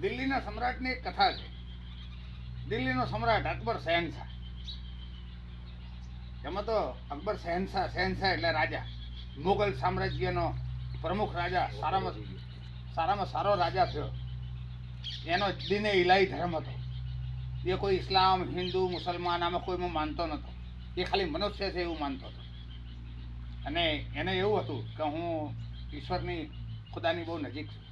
દિલ્હીના સમ્રાટની એક કથા છે. દિલ્હીનો સમ્રાટ અકબર શહેનશાહ. એમાં તો અકબર શહેનશાહ શહેનશાહ એટલે રાજા. મુગલ સામ્રાજ્યનો પ્રમુખ રાજા, સારામાં સારામાં સારો રાજા થયો. એનો દિને ઇલાહી ધર્મ હતો. એ કોઈ ઇસ્લામ, હિન્દુ, મુસલમાન આમાં કોઈમાં માનતો નહોતો. એ ખાલી મનુષ્ય છે એવું માનતો હતો. અને એને એવું હતું કે હું ઈશ્વરની ખુદાની બહુ નજીક છું.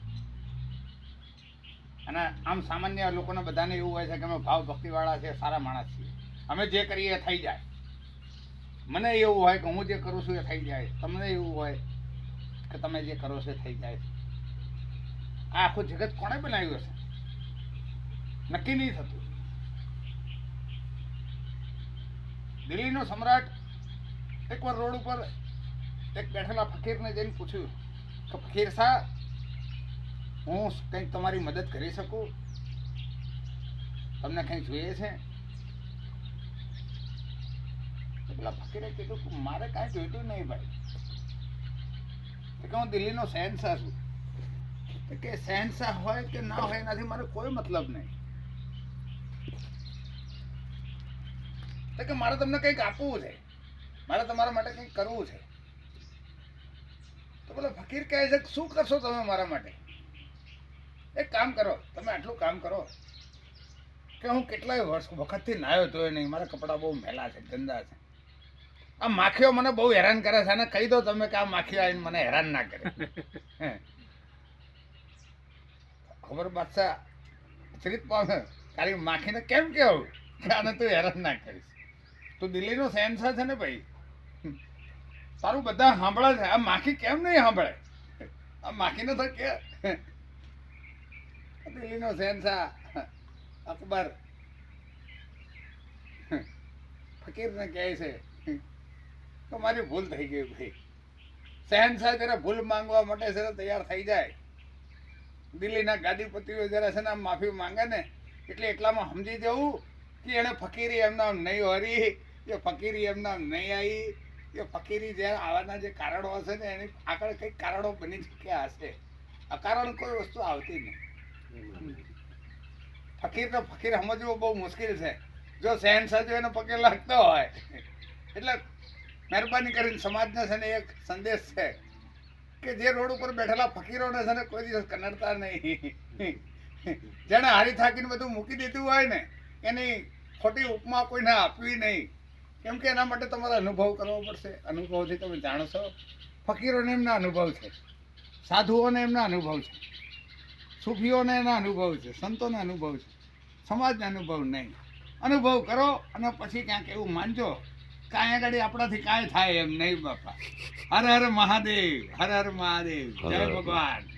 અને આમ સામાન્ય લોકોને બધાને એવું હોય છે કે અમે ભાવ ભક્તિવાળા છે, સારા માણસ છીએ. અમે જે કરીએ એ થઈ જાય. મને એવું હોય કે હું જે કરું છું એ થઈ જાય. તમને એવું હોય કે તમે જે કરો છો એ થઈ જાય. આ આખું જગત કોણે બનાવ્યું હશે? નક્કી નહીં થતું. દિલ્હીનો સમ્રાટ એકવાર રોડ ઉપર એક બેઠેલા ફકીરને જઈને પૂછ્યું કે ફકીર શાહ હું કંઈક તમારી મદદ કરી શકું? તમને કંઈ જોઈએ છે? પેલા ફકીરે કીધું કે મારે કાંઈ જોઈતું નહીં ભાઈ. કે હું દિલ્હીનો શહેનશાહ છું. કે શહેનશાહ હોય કે ના હોય એનાથી મારે કોઈ મતલબ નહીં. કે મારે તમને કંઈક આપવું છે. મારે તમારા માટે કંઈક કરવું છે. તો પેલા ફકીર કહે છે શું કરશો તમે મારા માટે? એક કામ કરો, તમે આટલું કામ કરો કે હું કેટલાય વર્ષ વખતથી નાયો તો નહીં. મારા કપડાં બહુ મેલા છે, ગંદા છે. આ માખીઓ મને બહુ હેરાન કરે છે અને કહી દો તમે કે આ માખીઓ આવીને મને હેરાન ના કરે. ખબર બાદશાહ, ચરિત પામે, તારી માખીને કેમ કેવું? કે આને તું હેરાન ના કરીશ. તું દિલ્હીનો શહેનશાહ છે ને ભાઈ? તારું બધા સાંભળે છે. આ માખી કેમ નહીં સાંભળે? આ માખીને તો કે દિલ્હીનો શહેનશાહ અકબર. ફકીરને કહે છે, તો મારી ભૂલ થઈ ગઈ ભાઈ. શહેનશાહ જરા ભૂલ માંગવા માટે છે તૈયાર થઈ જાય. દિલ્હીના ગાદીપતિઓ જરા છે ને માફી માંગે ને, એટલે એટલામાં સમજી જવું કે એને ફકીરી એમના નહીં હરી, એ ફકીરી એમના નહીં આવી. એ ફકીરી જે આવાના જે કારણો હશે ને, એની આગળ કંઈક કારણો બની ચૂક્યા હશે. અકારણ કોઈ વસ્તુ આવતી નહીં. ફકીર તો ફકીર સમજવું બહુ મુશ્કેલ છે. જો સહેન જો એનો પગે લાગતો હોય. એટલે મહેરબાની કરીને સમાજને છે ને એક સંદેશ છે કે જે રોડ ઉપર બેઠેલા ફકીરોને છે ને કોઈ દિવસ કનડતા નહીં. જેણે હારી થાકીને બધું મૂકી દીધું હોય ને, એની ખોટી ઉપમા કોઈને આપવી નહીં. કેમ કે એના માટે તમારે અનુભવ કરવો પડશે. અનુભવથી તમે જાણો છો. ફકીરોને એમના અનુભવ છે. સાધુઓને એમના અનુભવ છે. સૂફીઓને એના અનુભવ છે સંતોને અનુભવ છે સમાજને અનુભવ નહીં. અનુભવ કરો અને પછી ક્યાંક એવું માનજો કાંઈ આગળ આપણાથી કાંઈ થાય એમ નહીં બાપા. હર હર મહાદેવ હર હર મહાદેવ જય ભગવાન.